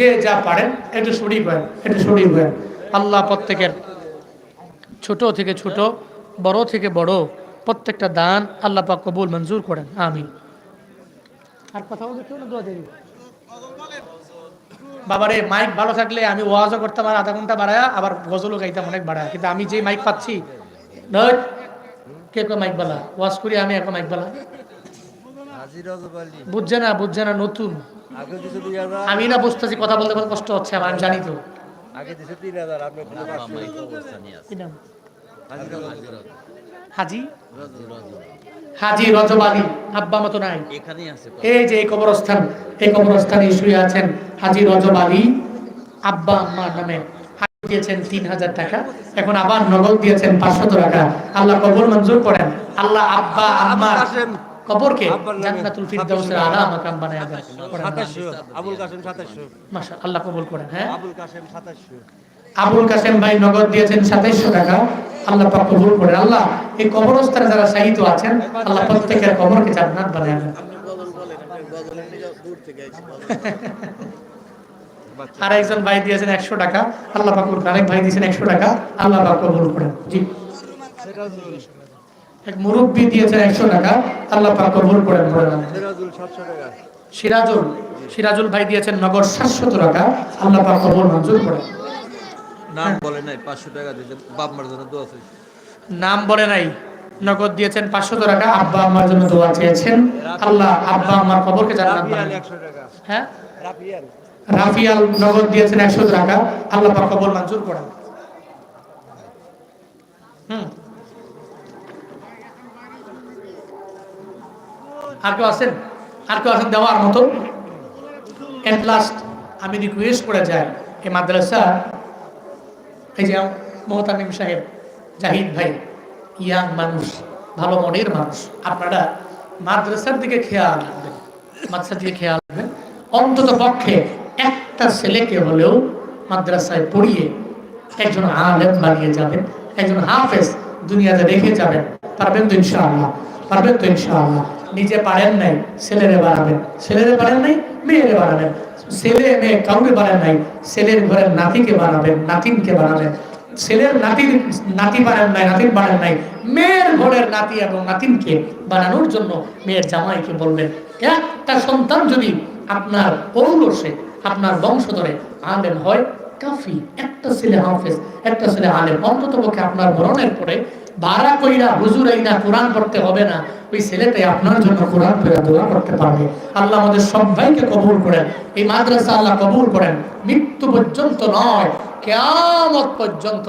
যে যা পারেন একটু শরীর করেন একটু শরীর করেন আল্লাহ প্রত্যেকের ছোট থেকে ছোট, বড় থেকে বড় প্রত্যেকটা দান আল্লাহ পাক কবুল, মঞ্জুর করেন। আমিন। আর কথা বলতে কেউ দোয়া বাবারে, মাইক ভালো থাকলে আমি ওয়াজও করতাম আর আধা ঘণ্টা বাড়ায়, আবার গজলও গাইতাম অনেক বাড়ায়। কিন্তু আমি যে মাইক পাচ্ছি কে মাইক বালা? ওয়াজ করি, আমি এখন মাইক বালা। বুঝছে না বুঝছে না, নতুন। আমি না বুঝতেছি, কথা বলতে কত কষ্ট হচ্ছে আমার আমি জানি তো। হাজি? আব্বা এই যে কবরস্থান, এই আছেন নামে। দিয়েছেন তিন হাজার টাকা, এখন আবার নগদ দিয়েছেন পাঁচশত টাকা। আল্লাহ কবর মঞ্জুর করেন। আল্লাহ আব্বা কাসেম। কবরকে জান্নাতুল ফিরদাউসের আলা মাকাম বানায় দেন। আবুল কাসেম সাতাশশো মাশা আল্লাহ কবুল করেন হ্যাঁ? আবুল কাসেম সাতাশশো আবুল কাসেম ভাই নগদ দিয়েছেন সাতাইশশো টাকা। আল্লাহ পাক কবুল করেন। আল্লাহ এই কবরস্থানে যারা শাহিদ আছেন আল্লাহ প্রত্যেকের কবরকে জান্নাত বানায় দেন। আর একজন ভাই দিয়েছেন একশো টাকা। আল্লাহ পাক কবুল করেন। আরেক ভাই দিয়েছেন একশো টাকা। আল্লাহ পাক কবুল করেন। জি। এক মুরব্বী দিয়েছেন একশো টাকা আল্লাহ পাক কবুল করেন সিরাজুল সিরাজুল ভাই দিয়েছেন নগদ সাতশত টাকা আল্লাহ পাক কবুল মঞ্জুর করেন। নাম বলে নাই পাঁচশো টাকা দিয়েছে বাপ মার জন্য দোয়া চাইছে। নাম বলে নাই নগদ দিয়েছেন পাঁচশত টাকা আব্বা আমার জন্য দোয়া চেয়েছেন। আল্লাহ আব্বা আমার কবরকে জান্নাত হ্যাঁ? রাফিয়াল। রাফিয়াল নগদ দিয়েছেন একশো টাকা আল্লাহ পাক কবর মঞ্জুর করেন। হুম। আর কেউ আছেন আর কেউ আছেন দেওয়ার মতো? এট লাস্ট আমি রিকোয়েস্ট করে যাই এই মাদ্রাসা। এই যে মোহতামিম সাহেব, জাহিদ ভাই, ইয়াং মানুষ, ভালো মনের মানুষ। আপনারা মাদ্রাসার দিকে খেয়াল রাখবেন। মাদ্রাসার দিকে খেয়াল রাখবেন। অন্তত পক্ষে একটা ছেলেকে হলেও মাদ্রাসায় পড়িয়ে একজন আলেম বানিয়ে যাবেন, একজন হাফেজ দুনিয়াতে রেখে যাবেন। পারবেন তো ইনশাআল্লাহ। পারবেন তো ইনশাআল্লাহ। নিজে পারেন নাই, ছেলেরে বানাবেন ছেলেরে পারেন নাই, মেয়েরে বানাবেন ছেলে, মেয়ে কাউকে বানান নাই, ছেলের ঘরের নাতিকে বানাবেন নাতিনকে বানাবেন ছেলের নাতির নাতি বানান নাই, নাতিন বানান নাই, মেয়ের ঘরের নাতি এবং নাতিনকে বানানোর জন্য মেয়ের জামাইকে বললেন, একটা সন্তান যদি আপনার পৌরসে আপনার বংশধরে আলেম হয়, কাফি, একটা ছেলে হাফেজ, একটা ছেলে আলেম অন্তত পক্ষে আপনার মরণের পরে ভাড়া কইরা হুজুর না কোরআন পড়তে হবে না, ওই ছেলেটাই আপনার জন্য কোরআন পড়ে দোয়া করতে পারবে। আল্লাহ আমাদের সবাইকে কবুল করেন, এই মাদ্রাসা আল্লাহ কবুল করেন। মৃত্যু পর্যন্ত নয়, কেয়ামত পর্যন্ত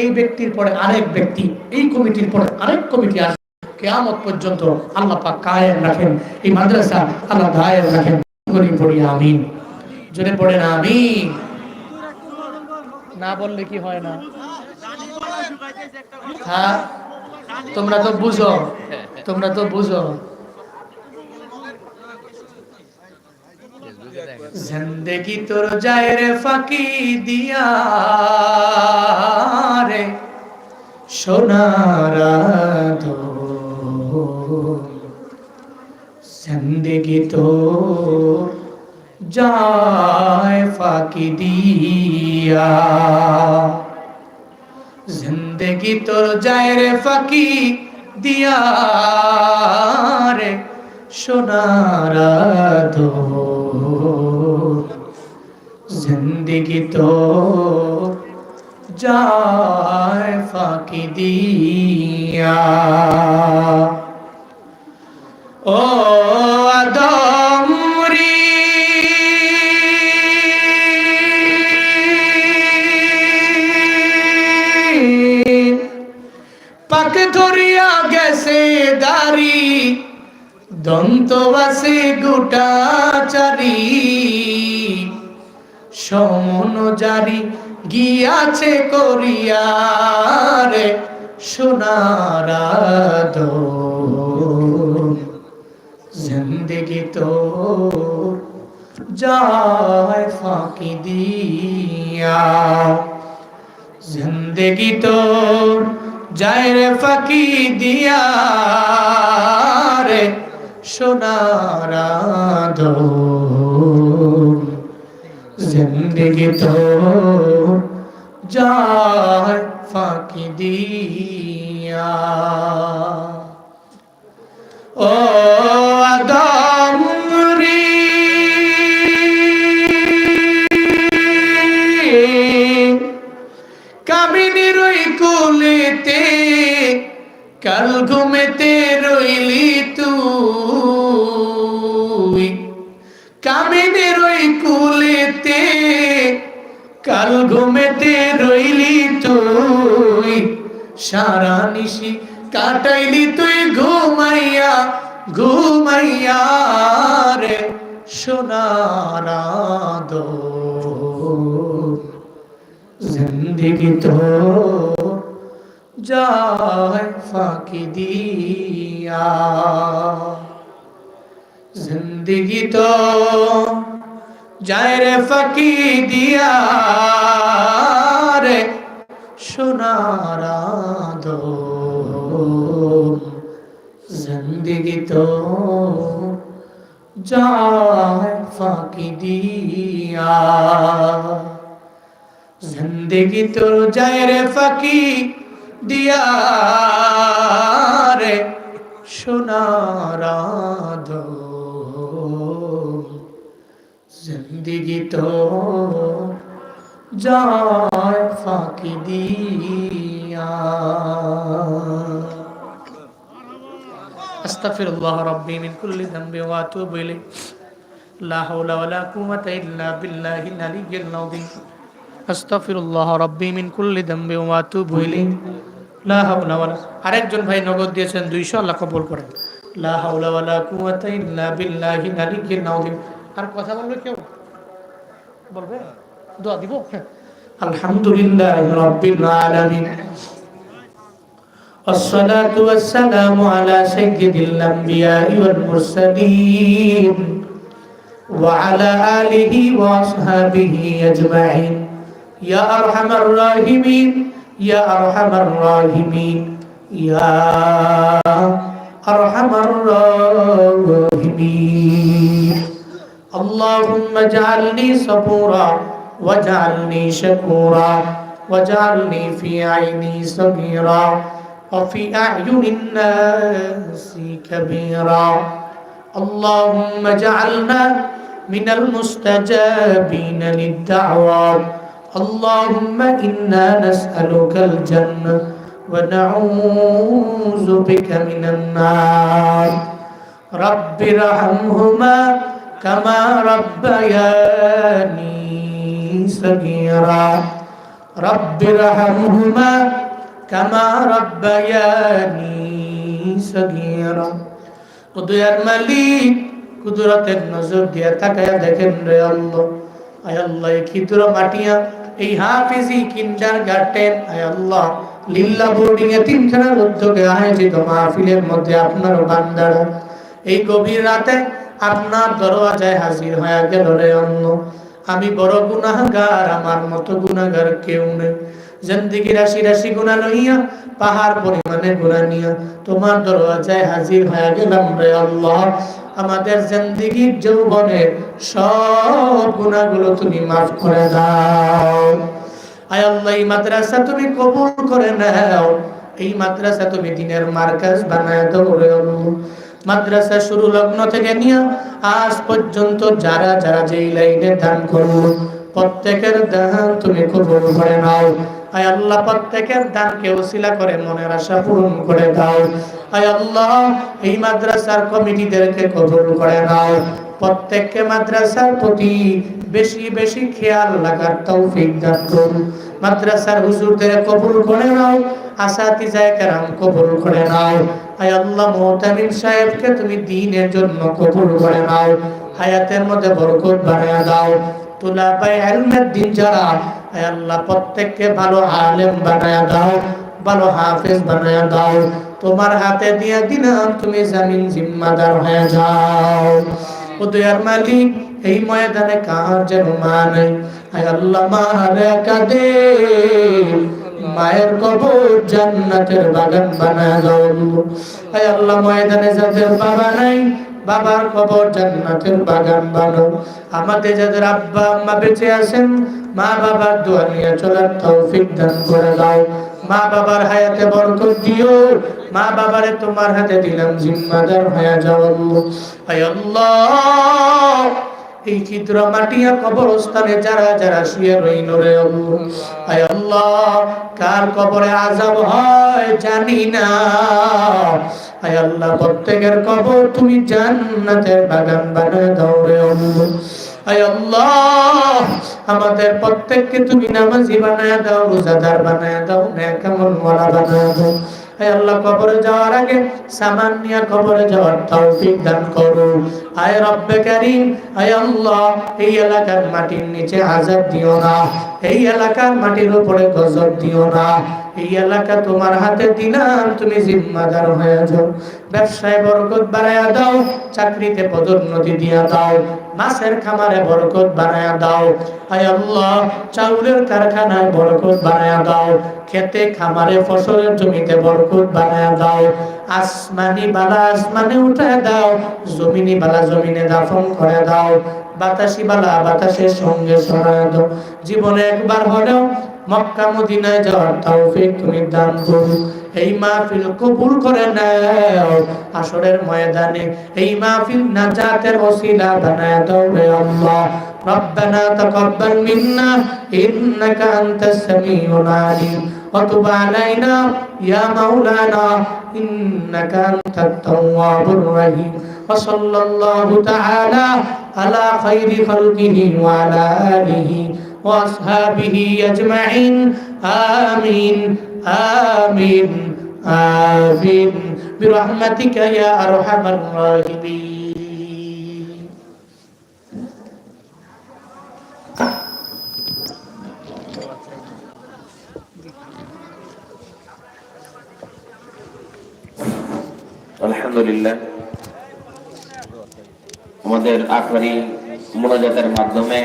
এই ব্যক্তির পরে আরেক ব্যক্তি, এই কমিটির পরে আরেক কমিটি আসবে। কেয়ামত পর্যন্ত আল্লাহ পাক কায়েম রাখেন, এই মাদ্রাসা আল্লাহ দায়ের রাখেন। করি পড়ি আমিন। জোরে পড়ে না আমিন। না বললে কি হয় না? হ্যাঁ তোমরা তো বুঝো, তোমরা তো বুঝো। জিন্দগি তোর যায় রে ফাঁকি দিয়া রে, সোনার জিন্দগি তো যায় ফাঁকি দিয়া জিন্দগি তোর যায় রে ফাঁকি দিয়া রে সোনার জিন্দগি তোর যায় ফাঁকি দিয়া ও ধরিয়া গেছে দাড়ি। দন্তবাসে গোটা চারি। সমন জারি গিয়াছে করিয়া রে সোনার জিন্দগি তো যায় ফাঁকি দিয়া। জিন্দগি তোর যায় রে ফাঁকি দিয়া রে সোনার জিন্দগি তো যায় ফাঁকি দিয়া। ও কাল ঘুমেতে রইলি তুই। সারা নিশি কাটাইলি তুই ঘুমাইয়া ঘুমাইয়া রে সোনারা জিন্দগি তো যায় ফাঁকি দিয়া। জিন্দগি তো যায় রে ফাঁকি দিয়া রে সোনারা জিন্দগি তো যায় ফাঁকি দিয়া। জিন্দগি তোর যায় রে ফাঁকি দিয়া। দিত জয় ফাঁকি দিয়া أستغفر الله ربي من كل ذنب وأتوب إليه لا حول ولا قوة إلا بالله العلي العظيم أستغفر الله ربي من كل ذنب وأتوب إليه لا حول ولا আরেকজন ভাই নগদ দিয়েছেন 200 আল্লাহ কবুল করেন لا حول ولا قوة إلا بالله العلي العظيم আর কথা বলবে কেউ বলবে দোয়া দিব আলহামদুলিল্লাহ রাব্বিল আলামিন والصلاة والسلام على سيد الأنبياء والمرسلين وعلى آله وأصحابه أجمعين يا أرحم الراحمين يا أرحم الراحمين يا أرحم الراحمين اللهم اجعلني صبورا واجعلني شكورا واجعلني في عيني صغيرا وفي أعين الناس كبيرا. اللهم اجعلنا من المستجابين للدعوات اللهم إنا نسألك الجنة ونعوذ بك من النار. رب ارحمهما كما ربياني صغيرا رب ارحمهما كما ربياني صغيرا উদয়ার মালিক কুদরতের নজর দিয়া তাকায়া দেখেন রে আল্লাহ আয় আল্লাহ এই খিতুর মাটিয়া এই হাফিজি কিন্ডার গার্ডেন আয় আল্লাহ লিল্লা বোর্ডিং এ তিনখানার উদ্যোগে আয়োজিত মাহফিলের মধ্যে আপনার বান্দারা এই গভীর রাতে আপনার দরওয়াজায় হাজির হয়ে গেল রে আল্লাহ আমি বড় গুনাহগার, আমার মতো গুনাহগার কেউ নেই। জিন্দিগি রাশি রাশি গুণা লইয়া, পাহাড় পরিমাণে গুণা নিয়া তোমার দরওয়াজায় হাজির হয়ে গেলাম রে আল্লাহ। আমাদের জিন্দিগির যৌবনের সব গুণাগুলো তুমি মাফ করে দাও। আয় আল্লাহ, এই মাদ্রাসা তুমি কবুল করে নাও। এই মাদ্রাসা তুমি দিনের মার্কাজ বানায় দাও রে মাদ্রাসা শুরু লগ্ন থেকে নিয়ে আজ পর্যন্ত যারা যারা যেই লাইনে দান করল, প্রত্যেকের দান তুমি কবুল করে নাও। আয় আল্লাহ, প্রত্যেকের দানকে ওসিলা করে মনের আশা পূরণ করে দাও। আয় আল্লাহ, এই মাদ্রাসার কমিটিদেরকে কবুল করে নাও। প্রত্যেককে মাদ্রাসার প্রতি বেশি বেশি খেয়াল লাগার তৌফিক দান করুন। মাদ্রাসার হুজুরদের কবুল করে নাও, আসাতিজায়ে কেরাম কবুল করে নাও। আয় আল্লাহ মুহতামিম সাহেবকে তুমি দ্বীনের জন্য কবুল করে নাও, হায়াতের মধ্যে বরকত বাড়ায় দাও। তুলা পাই ইলমের দিন যারা আয় আল্লাহ, প্রত্যেককে ভালো আলেম বানায় দাও, ভালো হাফেজ বানায় দাও। তোমার হাতে দিয়ে দিলাম, তুমি জামিন জিম্মাদার হয়ে যাও। ও দয়ার মালিক এই ময়দানে কার যেন মা নাই? আল্লাহ মারে কাদে। মায়ের কবর জান্নাতের বাগান বানা দাও আয় আল্লাহ, ময়দানে যাদের বাবা নাই, বাবার কবর জান্নাতের বাগান বানো আমাদের যাদের আব্বা, আম্মা বেঁচে আছেন, মা বাবার দোয়া নিয়ে চলার তৌফিক দান করে দাও। মা বাবার হায়াতে বরকত দিও। মা বাবারে তোমার হাতে দিলাম জিম্মাদার হয়ে যাও। আয় আল্লাহ। এই চিত্র মাটিয়া কবরস্থানে যারা যারা শুয়ে রইল রে আয় আল্লাহ, কার কবরে আজাব হয় জানি না। আয় আল্লাহ, প্রত্যেকের কবর তুমি জান্নাতের বাগান বানায় দাও রে আয় আল্লাহ, আমাদের প্রত্যেককে তুমি নামাজি বানায় দাও, রোজাদার বানায় দাও, নেকামল মরা বানায় দাও। আয় আল্লাহ, কবরে যাওয়ার আগে সামান নিয়ে কবরে যাওয়ার তৌফিক দান করো। আয় রব্বে আল্লাহ, এই এলাকার মাটির নিচে আযাব দিও না, এই এলাকার মাটির উপরে গজব দিও না, এই এলাকা তোমার হাতে দিলাম, তুমি জিম্মাদার হয়ে যাও ব্যবসায় বরকত বাড়ায়া দাও, চাকরিতে পদোন্নতি দিয়া দাও, মাছের খামারে বরকত বানায়া দাও। আয় আল্লাহ, চাউলের কারখানায় বরকত বানায়া দাও, খেতে, খামারে, ফসলের জমিতে বরকত বানায়া দাও। আসমানি বালা আসমানে উঠে দাও জমিনি বালা জমিনে দাফন করে দাও বাতাসি বালা বাতাসের সঙ্গে সরায় দাও জীবনে একবার হলেও মক্কা মদিনায় যাওয়ার তৌফিক তুমি দান করো এই মাহফিল কবুল করে নাও আসরের ময়দানে এই মাহফিল নাজাতের ওসিলা বানায় দাও রে আল্লাহ ربنا تقبل منا إنك أنت السميع العليم وتب علينا يا مولانا إنك أنت التواب الرحيم وصلى الله تعالى على خير خلقه وعلى آله وأصحابه أجمعين آمين آمين آمين برحمتك يا أرحم الراحمين আলহামদুলিল্লাহ। আমাদের আখরি মোনাজাতের মাধ্যমে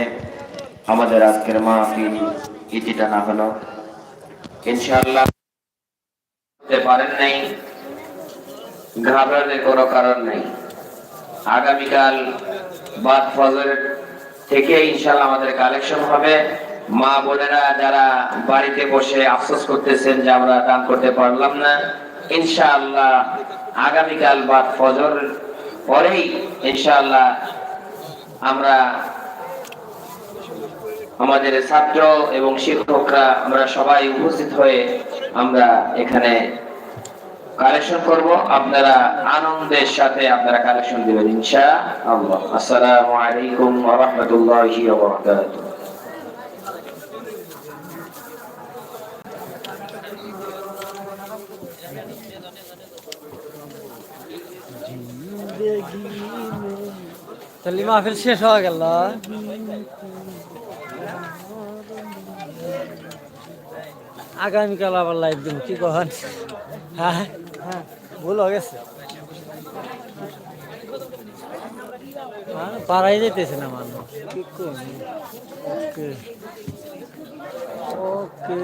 আমাদের আজকের মাহফিল ইতিটা না হলো ইনশাআল্লাহ পারেন নাই, ঘাবড়ানোর কোনো কারণ নেই। আগামীকাল বাদ ফজর থেকে ইনশাআল্লাহ আমাদের কালেকশন হবে। মা বোনেরা যারা বাড়িতে বসে আফসোস করতেছেন যে আমরা দান করতে পারলাম না, ইনশাআল্লাহ আগামীকাল বাদ ফজর পরেই ইনশাআল্লাহ আমরা আমাদের ছাত্র এবং শিক্ষকরা আমরা সবাই উপস্থিত হয়ে আমরা এখানে কালেকশন করব। আপনারা আনন্দের সাথে আপনারা কালেকশন দিবেন ইনশা আল্লাহ আসসালামু আলাইকুম ওয়া রাহমাতুল্লাহি ওয়া বারাকাতুহু। তাহলে মাহফিল শেষ হয়ে গেল আগামীকাল আবার লাইভ দিব কি কখন হ্যাঁ? হ্যাঁ ভুল হয়ে গেছে। হ্যাঁ, পাড়াই যেতেছে না মানুষ। ওকে।